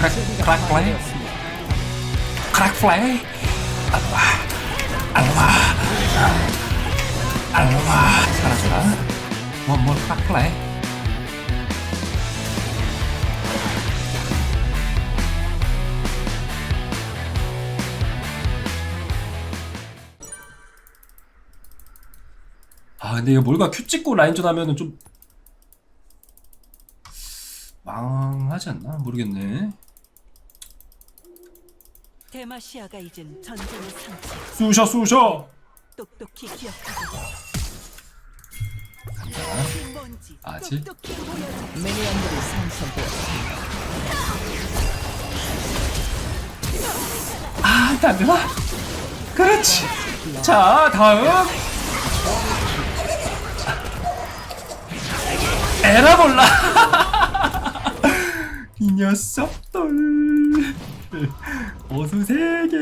크랙 플레이 크랙 플레이 알로마 알로마 알로마 사라져라 원몰 크랙 플레이 아 근데 이거 뭘가 큐 찍고 라인전 하면은 좀 망하지 않나? 모르겠네 데마시아가 잊은 전쟁의 상처. 쑤셔 쑤셔. 똑똑히 기억하고. 뭔지 아직? 똑똑히 보여줘. 미니언들이. 아 안돼 안돼 그렇지. 자 다음. 에라볼라. 이 녀석들 어수 세개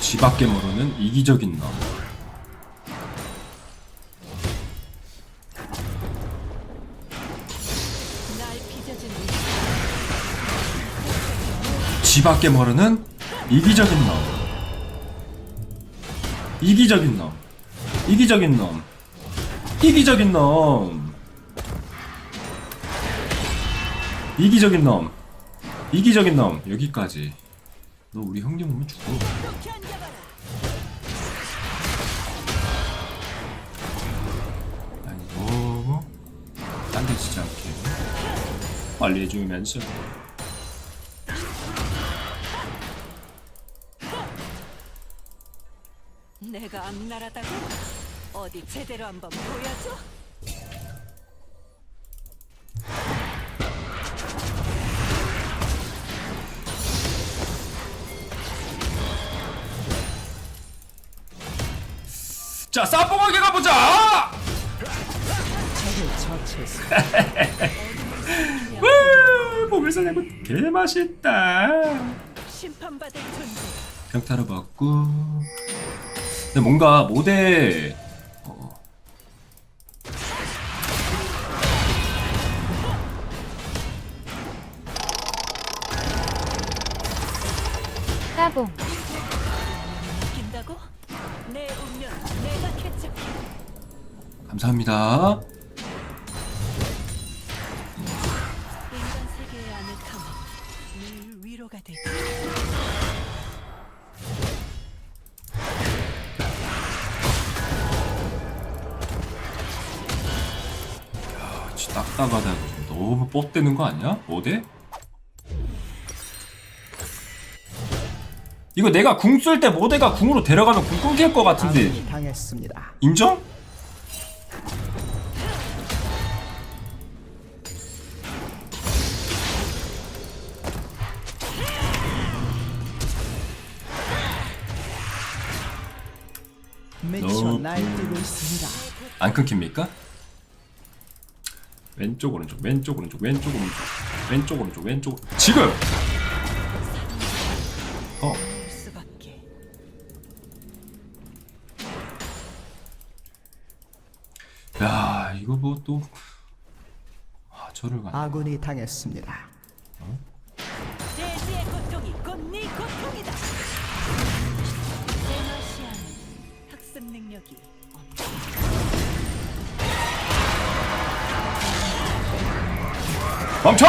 쥐 밖에 모르는 이기적인 놈 쥐밖에 모르는 이기적인 놈. 이기적인 놈. 이기적인 놈. 이기적인 놈. 이기적인 놈. 이기적인 놈. 여기까지. 너 우리 형님 오면 죽어. 똑똑히 앉아봐라 아니 너무 딴데지지 않게 빨리 해주면서 내가 악랄하다고? 어디 제대로 한번 보여줘? 자 싸뽕하게 가보자! 우 보면서 내고 개맛있다. 심판받을 존재. 평타를 받고. 근데 뭔가 모델 어, 따봉 감사합니다 지 딱딱하다고 좀 너무 뻗대는 거 아니야? 모델? 이거 내가 궁 쓸 때 모델가 궁으로 데려가면 궁 끊길 것 같은데 당했습니다. 인정? 미쳐 너무- 날뛰고 있습니다. 안 끊깁니까? 왼쪽 오른쪽 왼쪽 오른쪽 왼쪽 오른쪽 왼쪽 오른쪽 왼쪽 지금 어 볼 수밖에 야 이거 뭐또 아 저를 가 아군이 당했습니다. 대지의 고통이 곧네 고통이다. 학습 능력이 없다. 멈춰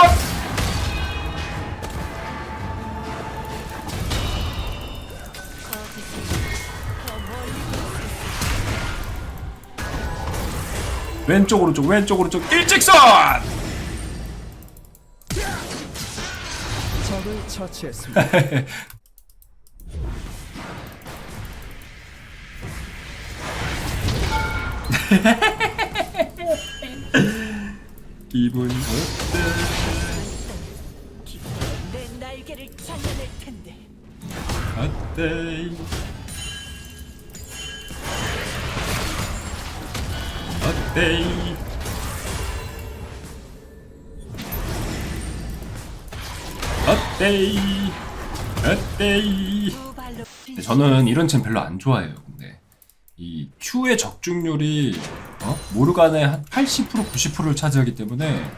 왼쪽 오른쪽 왼쪽 오른쪽 일직선! 적을 처치했습니다. 기분 어때? 내 날개를 잘라낼 텐데. 어때 어때 어때 어때 두 발로 근데 저는 이런 챔 별로 안 좋아해요. 근데 이 Q의 적중률이 어? 모르간의 한 80% 90%를 차지하기 때문에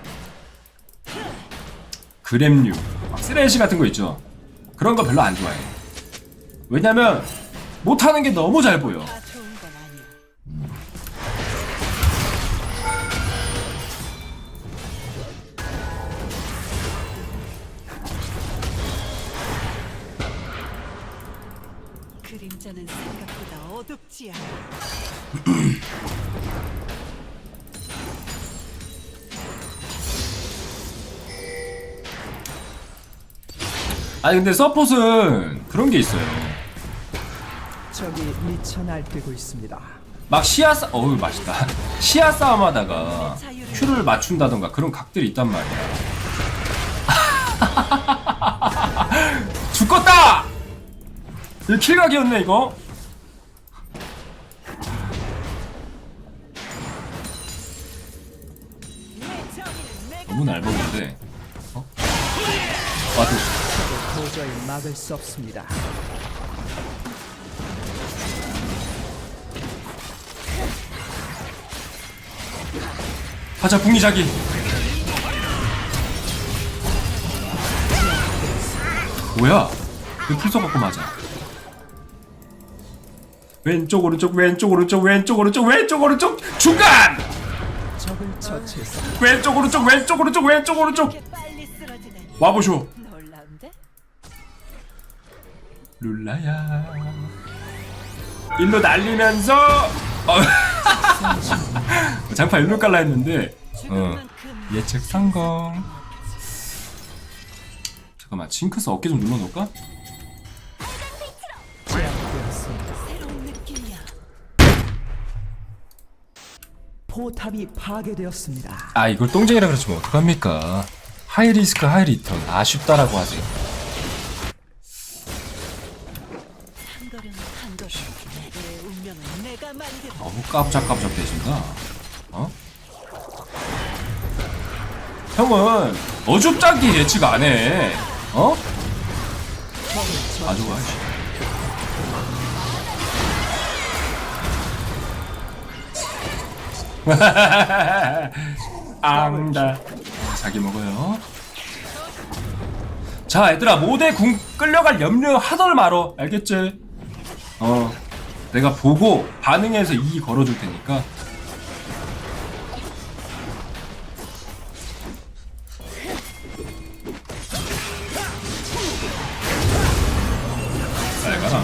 그램류, 막 쓰레쉬 같은 거 있죠. 그런 거 별로 안 좋아해. 왜냐면 못하는 게 너무 잘 보여. 그림자는 생각보다 어둡지 않아. 아니 근데 서폿은 그런 게 있어요. 적이 미쳐 날뛰고 있습니다. 막 시야 싸 어우 맛있다. 시야 싸움하다가 큐를 맞춘다던가 그런 각들이 있단 말이야. 죽겠다! 이 킬각이었네 이거. 내 정의는 내가 너무 날먹는데. 어? 와도 도저히 막을 수 없습니다. 가자 붕이자기. 뭐야? 그 풀서 갖고 맞아. 왼쪽 오른쪽 왼쪽 오른쪽 왼쪽 오른쪽 왼쪽 오른쪽 중간. 적을. 왼쪽 오른쪽 왼쪽 오른쪽 왼쪽 오른쪽 이렇게 빨리 쓰러지다니. 와보쇼 놀라운데? 룰라야 일로 날리면서 어. 장판 일로 깔라 했는데 어. 만큼 예측 성공 잠깐만 징크스 어깨 좀 눌러놓을까? 포탑이 파괴되었습니다. 아 이걸 똥쟁이라 그러시면 어떡합니까 하이 리스크 하이 리턴 아쉽다라고 만들. 너무 깜짝깜짝 대신다 어? 형은 어줍잖게 예측 안 해 어? 아주 와 씨. 앙다. 자기 먹어요. 자 얘들아 모대 궁 끌려갈 염려 하덜 말어. 알겠지? 어 내가 보고 반응해서 이 걸어줄 테니까. 잘 가라.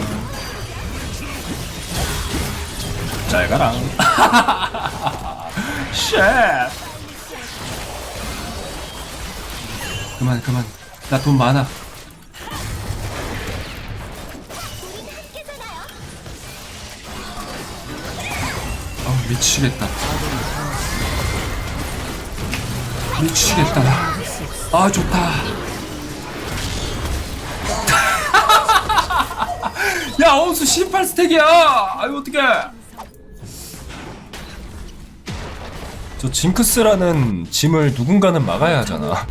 잘 가라 쉣 그만 그만. 나 돈 많아. 아 미치겠다. 미치겠다. 아 좋다. 야 어수 18스택이야. 아유 어떡해 저 징크스라는 짐을 누군가는 막아야 하잖아.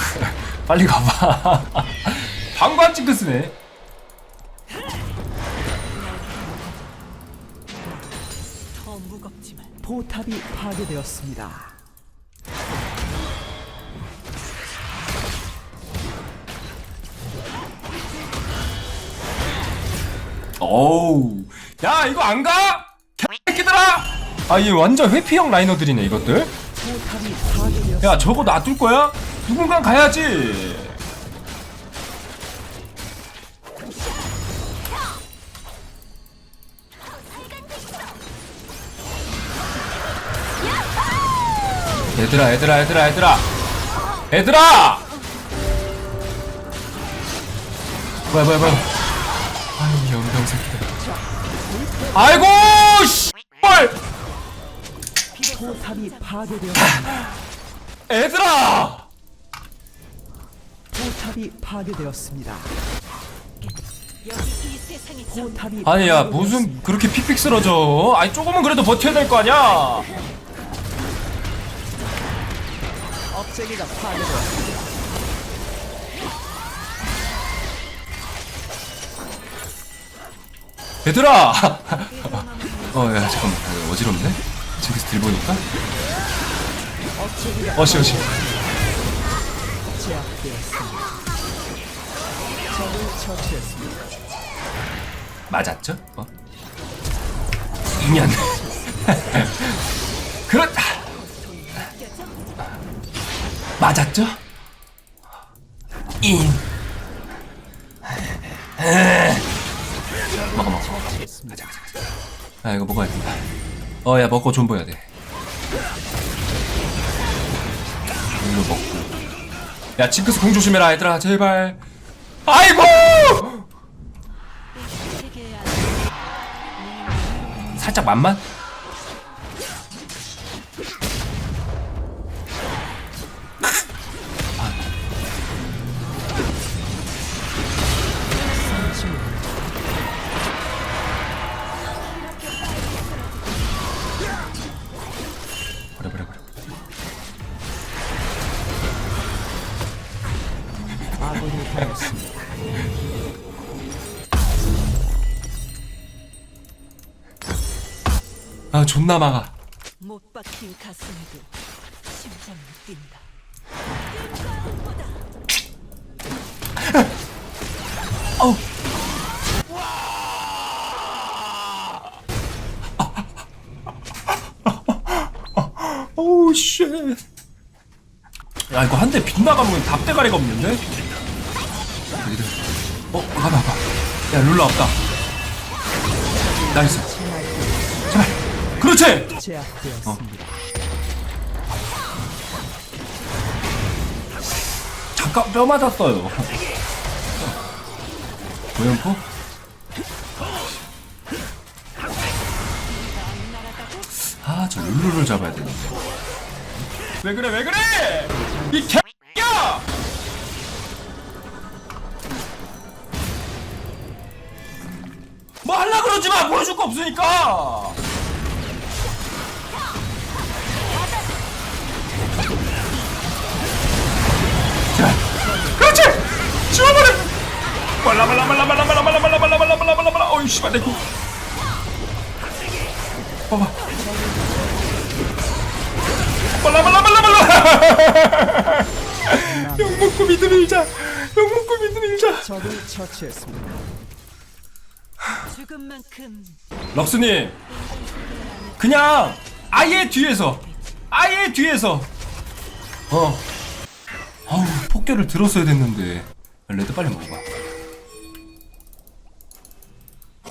빨리 가봐 방관 징크스네 더 무겁지만 포탑이 파괴되었습니다. 어우 야 이거 안 가? 개새끼들아 아얘 완전 회피형 라이너들이네 이것들. 야 저거 놔둘 거야? 누군간 가야지. 얘들아 얘들아 얘들아 얘들아. 얘들아! 뭐야 뭐야 뭐야. 아이 연병 새끼들. 아이고 씨발 포탑이 파괴되었습니다. 애들아 포탑이 파괴되었습니다. 포탑이 아니야 파괴되었습니다. 무슨 그렇게 픽픽 쓰러져 아니 조금은 그래도 버텨야 될 거 아니야 업체기가 파괴되었습니다. 얘들아 어 야 잠깐만 아, 어지럽네 저기서 들보니까? 어시 어시 맞았죠? 어? 인연 그렇다 맞았죠? 인 먹어 먹어 가자 가자 가자 아 이거 먹어야 된다 어 야 먹고 존버해야 돼. 이거 먹고. 야 징크스 공 조심해라 얘들아 제발. 아이고! 살짝 만만? 아 존나 막아 못 박힌 가슴에도 심장이 뛴다. 어우 오우 쉣. 야 이거 한 대 빗나가면 답대가리가 없는데? 어 가봐 가봐 야 룰라 없다 나이스 그렇지. 제압되었습니다. 잠깐 뼈 맞았어요. 고연포? 아 저 룰루를 잡아야 되는데. 왜 그래 왜 그래! 이 개야! 뭐 할라 그러지 마! 보여줄 거 없으니까 말라 말라 말라 말라 말라 말라 말라 말라 말라 말라 말라 말라 어이 씨발 내코 봐봐 말라 말라 욕 먹고 미드 밀자 욕 먹고 미드 밀자 적을 처치했습니다. 죽은 만큼 럭스님 그냥 아예 뒤에서 아예 뒤에서 어 아우 폭결을 들었어야 됐는데 레드 빨리 먹어봐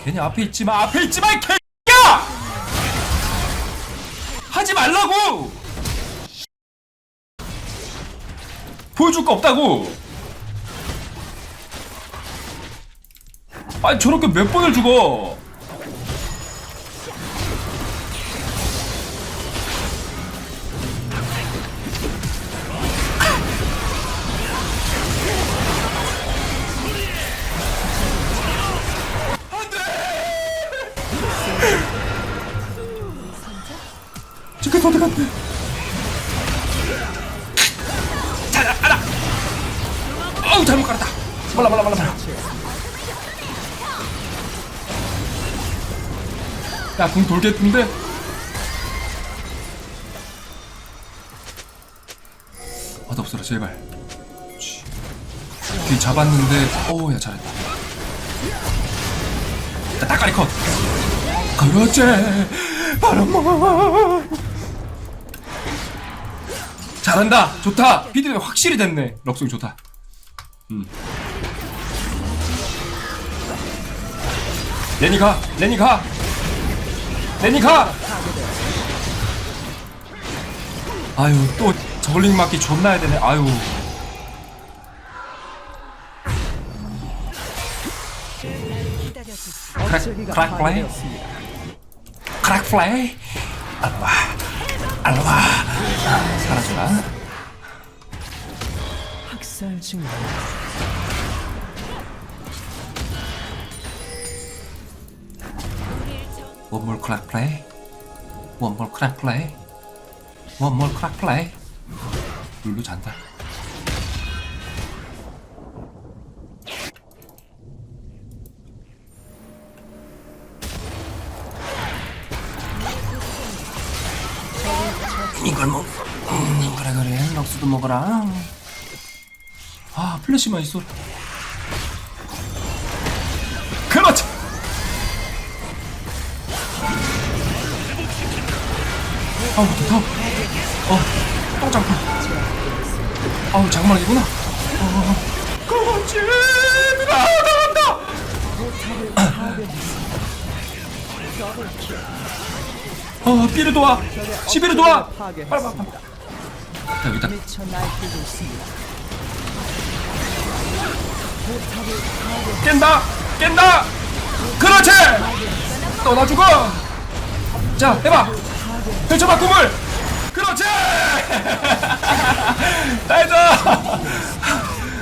괜히 앞에 있지마 앞에 있지마 이 개야! 하지 말라고! 보여줄 거 없다고! 아니 저렇게 몇 번을 죽어 지금 어디 갔대? 자, 알아. 어우 잘못 깔았다. 말라 말라 말라 말라. 야, 궁 돌겠는데? 맛없어라 제발. 쥐. 뒤 잡았는데, 오, 야 잘했다. 자, 따까리 컷. 그렇지. 먹어. 잘한다. 좋다. 피드백 확실히 됐네. 럭송이 좋다. 음. 레니 가. 레니 가. 레니 가. 아유 또 저글링 맞기 존나 해야 되네. 아유. 기다려주지. 억제기가 크랙 플레이? 파괴되었습니다. 크랙 플레이. 알로와. 알로와. 사라져라. 학살 중. 원몰 클락 플레이. 원몰 클락 플레이. 원몰 클락 플레이. 룰루 잔다. 그래 그래. 럭스도 먹어라. 플래시만 있어 그렇지 아우 좋다 어 똥장판 아우 장만이구나 어 그렇지 나간다 어 삐를 도와 시비를 도와 빨리 빨리 빨리 날뛰고 있습니다. 깬다! 깬다! 그렇지! 떠나주고! 자 해봐! 펼쳐봐 꿈을! 그렇지! 나이스!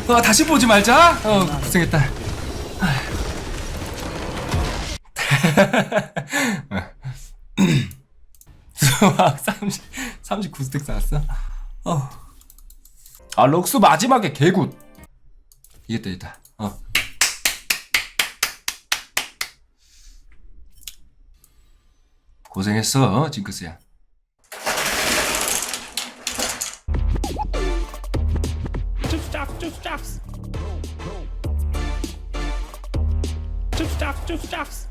어, 다시 보지 말자. 어 고생했다. 수학 30, 39스택 쌓았어 어. 아 럭스 마지막에 개굿 이겼다 이겼다 어 고생했어 징크스야. Two stocks, two stocks.